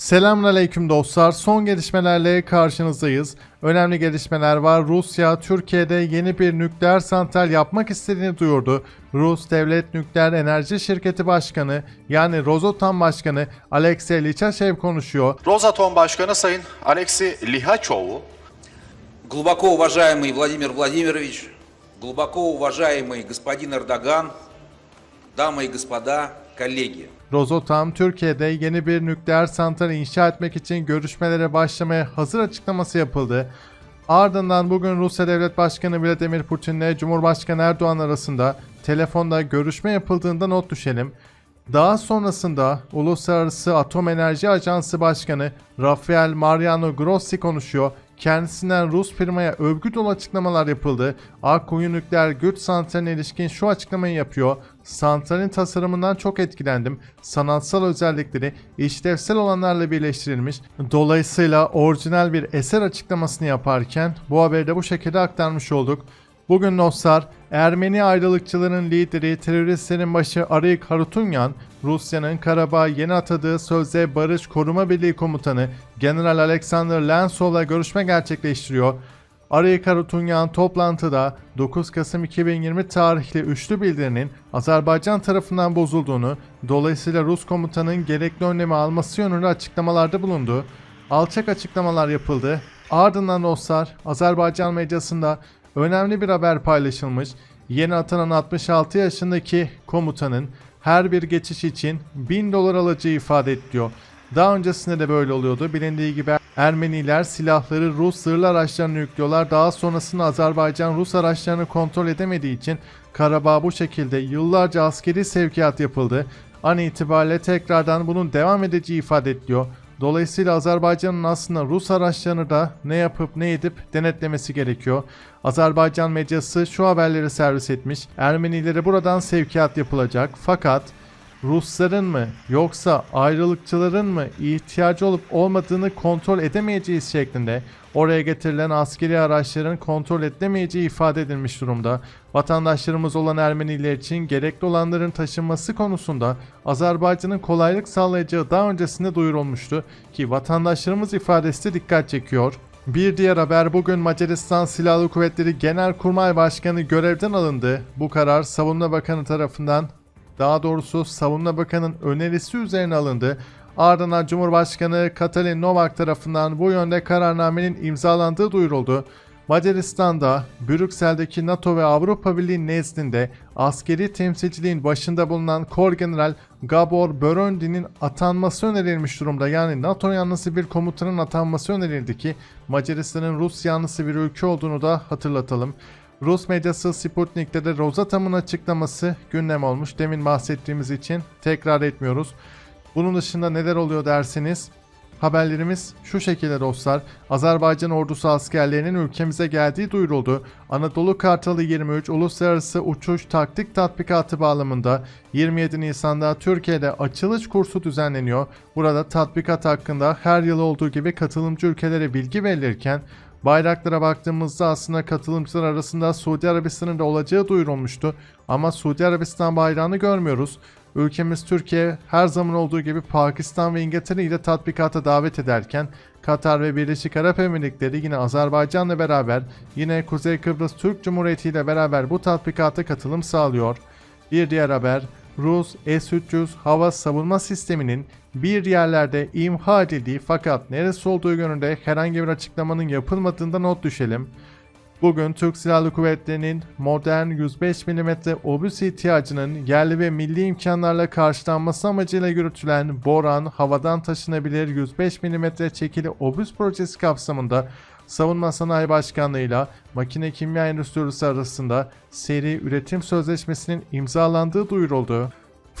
Selamünaleyküm dostlar. Son gelişmelerle karşınızdayız. Önemli gelişmeler var. Rusya Türkiye'de yeni bir nükleer santral yapmak istediğini duyurdu. Rus Devlet Nükleer Enerji Şirketi Başkanı yani Rosatom Başkanı Alexey Lichachev konuşuyor. Rosatom Başkanı Sayın Alexey Lihaçov, Глубоко уважаемый Владимир Владимирович, глубоко уважаемый господин Эрдоган, дамы и господа, коллеги. Rosatom Türkiye'de yeni bir nükleer santral inşa etmek için görüşmelere başlamaya hazır açıklaması yapıldı. Ardından bugün Rusya Devlet Başkanı Vladimir Putin ile Cumhurbaşkanı Erdoğan arasında telefonda görüşme yapıldığında not düşelim. Daha sonrasında Uluslararası Atom Enerji Ajansı Başkanı Rafael Mariano Grossi konuşuyor. Kendisinden Rus firmaya övgü dolu açıklamalar yapıldı. Akkuyu nükleer güç santraline ilişkin şu açıklamayı yapıyor. Santralin tasarımından çok etkilendim. Sanatsal özellikleri işlevsel olanlarla birleştirilmiş. Dolayısıyla orijinal bir eser açıklamasını yaparken bu haberi de bu şekilde aktarmış olduk. Bugün dostlar Ermeni ayrılıkçıların lideri teröristlerin başı Arayik Harutunyan, Rusya'nın Karabağ yeni atadığı sözde Barış Koruma Birliği Komutanı General Alexander Lensov'la görüşme gerçekleştiriyor. Arayik Harutunyan toplantıda 9 Kasım 2020 tarihli üçlü bildirinin Azerbaycan tarafından bozulduğunu, dolayısıyla Rus komutanın gerekli önlemi alması yönünde açıklamalarda bulundu. Alçak açıklamalar yapıldı. Ardından dostlar Azerbaycan medyasında önemli bir haber paylaşılmış. Yeni atanan 66 yaşındaki komutanın her bir geçiş için 1000 dolar alacağı ifade ediliyor. Daha öncesinde de böyle oluyordu. Bilindiği gibi Ermeniler silahları Rus zırhlı araçlarına yüklüyorlar. Daha sonrasında Azerbaycan Rus araçlarını kontrol edemediği için Karabağ bu şekilde yıllarca askeri sevkiyat yapıldı. An itibariyle tekrardan bunun devam edeceği ifade ediliyor. Dolayısıyla Azerbaycan'ın aslında Rus araçlarını da ne yapıp ne edip denetlemesi gerekiyor. Azerbaycan medyası şu haberleri servis etmiş. Ermenilere buradan sevkiyat yapılacak. Fakat Rusların mı yoksa ayrılıkçıların mı ihtiyacı olup olmadığını kontrol edemeyeceğiz şeklinde oraya getirilen askeri araçların kontrol edilemeyeceği ifade edilmiş durumda. Vatandaşlarımız olan Ermeniler için gerekli olanların taşınması konusunda Azerbaycan'ın kolaylık sağlayacağı daha öncesinde duyurulmuştu ki vatandaşlarımız ifadesi de dikkat çekiyor. Bir diğer haber bugün Macaristan Silahlı Kuvvetleri Genelkurmay Başkanı görevden alındı. Bu karar Savunma Bakanı tarafından daha doğrusu Savunma Bakanı'nın önerisi üzerine alındı. Ardından Cumhurbaşkanı Katalin Novak tarafından bu yönde kararnamenin imzalandığı duyuruldu. Macaristan'da Brüksel'deki NATO ve Avrupa Birliği nezdinde askeri temsilciliğin başında bulunan Kor General Gabor Böröndi'nin atanması önerilmiş durumda. Yani NATO yanlısı bir komutanın atanması önerildi ki Macaristan'ın Rus yanlısı bir ülke olduğunu da hatırlatalım. Rus medyası Sputnik'te de Rosatom'un açıklaması gündem olmuş. Demin bahsettiğimiz için tekrar etmiyoruz. Bunun dışında neler oluyor derseniz haberlerimiz şu şekilde dostlar. Azerbaycan ordusu askerlerinin ülkemize geldiği duyuruldu. Anadolu Kartalı 23 Uluslararası Uçuş Taktik Tatbikatı bağlamında 27 Nisan'da Türkiye'de açılış kursu düzenleniyor. Burada tatbikat hakkında her yıl olduğu gibi katılımcı ülkelere bilgi verilirken Bayraklara baktığımızda aslında katılımcılar arasında Suudi Arabistan'ın da olacağı duyurulmuştu. Ama Suudi Arabistan bayrağını görmüyoruz. Ülkemiz Türkiye her zaman olduğu gibi Pakistan ve İngiltere ile tatbikata davet ederken Katar ve Birleşik Arap Emirlikleri yine Azerbaycan'la beraber yine Kuzey Kıbrıs Türk Cumhuriyeti ile beraber bu tatbikata katılım sağlıyor. Bir diğer haber Rus S-300 hava savunma sisteminin bir yerlerde imha edildiği fakat neresi olduğu yönünde herhangi bir açıklamanın yapılmadığında not düşelim. Bugün Türk Silahlı Kuvvetleri'nin modern 105 mm obüs ihtiyacının yerli ve milli imkanlarla karşılanması amacıyla yürütülen Boran havadan taşınabilir 105 mm çekili obüs projesi kapsamında Savunma Sanayi Başkanlığı'yla Makine Kimya Endüstrisi arasında seri üretim sözleşmesinin imzalandığı duyuruldu.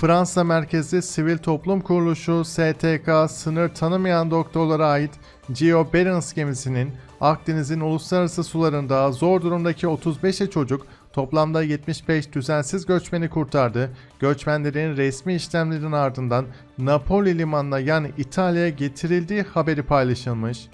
Fransa merkezli sivil toplum kuruluşu STK sınır tanımayan doktorlara ait Geo Barents gemisinin Akdeniz'in uluslararası sularında zor durumdaki 35'e çocuk toplamda 75 düzensiz göçmeni kurtardı. Göçmenlerin resmi işlemlerin ardından Napoli limanına yani İtalya'ya getirildiği haberi paylaşılmış.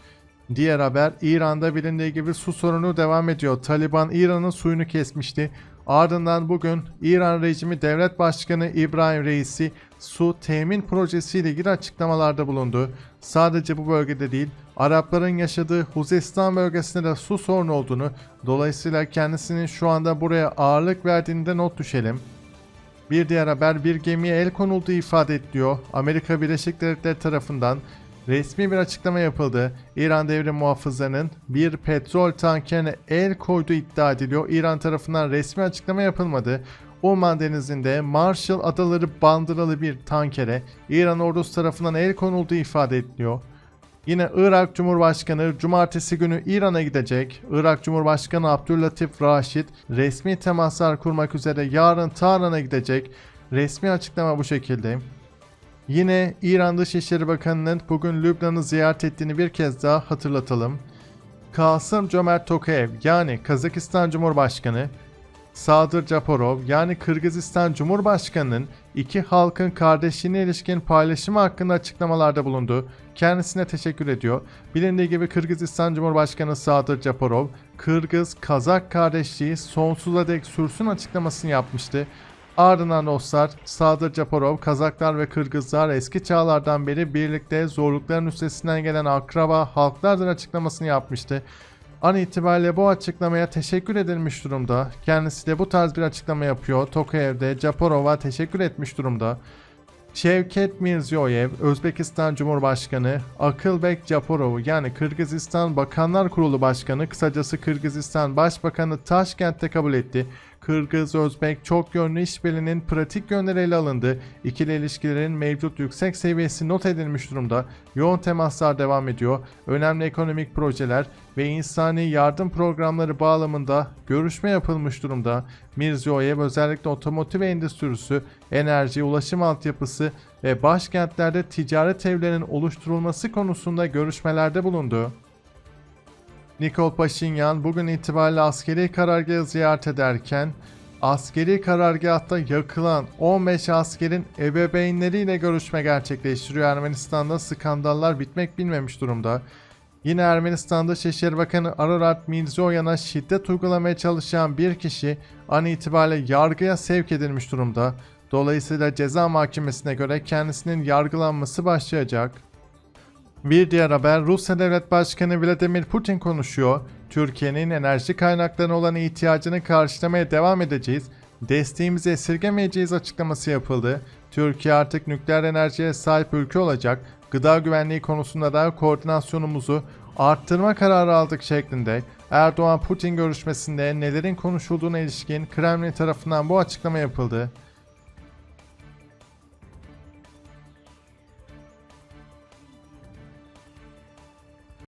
Diğer haber İran'da bilindiği gibi su sorunu devam ediyor. Taliban İran'ın suyunu kesmişti. Ardından bugün İran rejimi devlet başkanı İbrahim Reisi su temin projesiyle ilgili açıklamalarda bulundu. Sadece bu bölgede değil, Arapların yaşadığı Huzestan bölgesinde de su sorunu olduğunu, dolayısıyla kendisinin şu anda buraya ağırlık verdiğini de not düşelim. Bir diğer haber bir gemiye el konulduğu ifade ediliyor. Amerika Birleşik Devletleri tarafından resmi bir açıklama yapıldı. İran devrim muhafızlarının bir petrol tankerine el koyduğu iddia ediliyor. İran tarafından resmi açıklama yapılmadı. Oman Denizi'nde Marshall Adaları bandıralı bir tankere İran ordusu tarafından el konulduğu ifade ediliyor. Yine Irak Cumhurbaşkanı cumartesi günü İran'a gidecek. Irak Cumhurbaşkanı Abdüllatif Raşid resmi temaslar kurmak üzere yarın Tahran'a gidecek. Resmi açıklama bu şekilde. Yine İran Dışişleri Bakanı'nın bugün Lübnan'ı ziyaret ettiğini bir kez daha hatırlatalım. Kasım Cömert Tokayev yani Kazakistan Cumhurbaşkanı Sadır Japarov yani Kırgızistan Cumhurbaşkanı'nın iki halkın kardeşliğine ilişkin paylaşımı hakkında açıklamalarda bulundu. Kendisine teşekkür ediyor. Bilindiği gibi Kırgızistan Cumhurbaşkanı Sadır Japarov, Kırgız-Kazak kardeşliği sonsuza dek sürsün açıklamasını yapmıştı. Ardından dostlar Sadır Japarov, Kazaklar ve Kırgızlar eski çağlardan beri birlikte zorlukların üstesinden gelen akraba halklardır açıklamasını yapmıştı. An itibariyle bu açıklamaya teşekkür edilmiş durumda. Kendisi de bu tarz bir açıklama yapıyor. Tokayev'de Japarov'a teşekkür etmiş durumda. Şevket Mirziyoyev, Özbekistan Cumhurbaşkanı, Akılbek Japarov'u yani Kırgızistan Bakanlar Kurulu Başkanı, kısacası Kırgızistan Başbakanı Taşkent'te kabul etti. Kırgız-Özbek çok yönlü işbirliğinin pratik yönleri ele alındı. İkili ilişkilerin mevcut yüksek seviyesi not edilmiş durumda. Yoğun temaslar devam ediyor. Önemli ekonomik projeler ve insani yardım programları bağlamında görüşme yapılmış durumda. Mirziyoyev özellikle otomotiv endüstrisi, enerji, ulaşım altyapısı ve başkentlerde ticaret evlerinin oluşturulması konusunda görüşmelerde bulundu. Nikol Paşinyan bugün itibariyle askeri karargahı ziyaret ederken askeri karargahta yakılan 15 askerin ebeveynleriyle görüşme gerçekleştiriyor. Ermenistan'da skandallar bitmek bilmemiş durumda. Yine Ermenistan'da Dışişleri Bakanı Ararat Mirzoyan'a şiddet uygulamaya çalışan bir kişi an itibariyle yargıya sevk edilmiş durumda. Dolayısıyla ceza mahkemesine göre kendisinin yargılanması başlayacak. Bir diğer haber Rusya Devlet Başkanı Vladimir Putin konuşuyor. Türkiye'nin enerji kaynaklarına olan ihtiyacını karşılamaya devam edeceğiz. Desteğimizi esirgemeyeceğiz açıklaması yapıldı. Türkiye artık nükleer enerjiye sahip ülke olacak. Gıda güvenliği konusunda da koordinasyonumuzu arttırma kararı aldık şeklinde Erdoğan-Putin görüşmesinde nelerin konuşulduğuna ilişkin Kremlin tarafından bu açıklama yapıldı.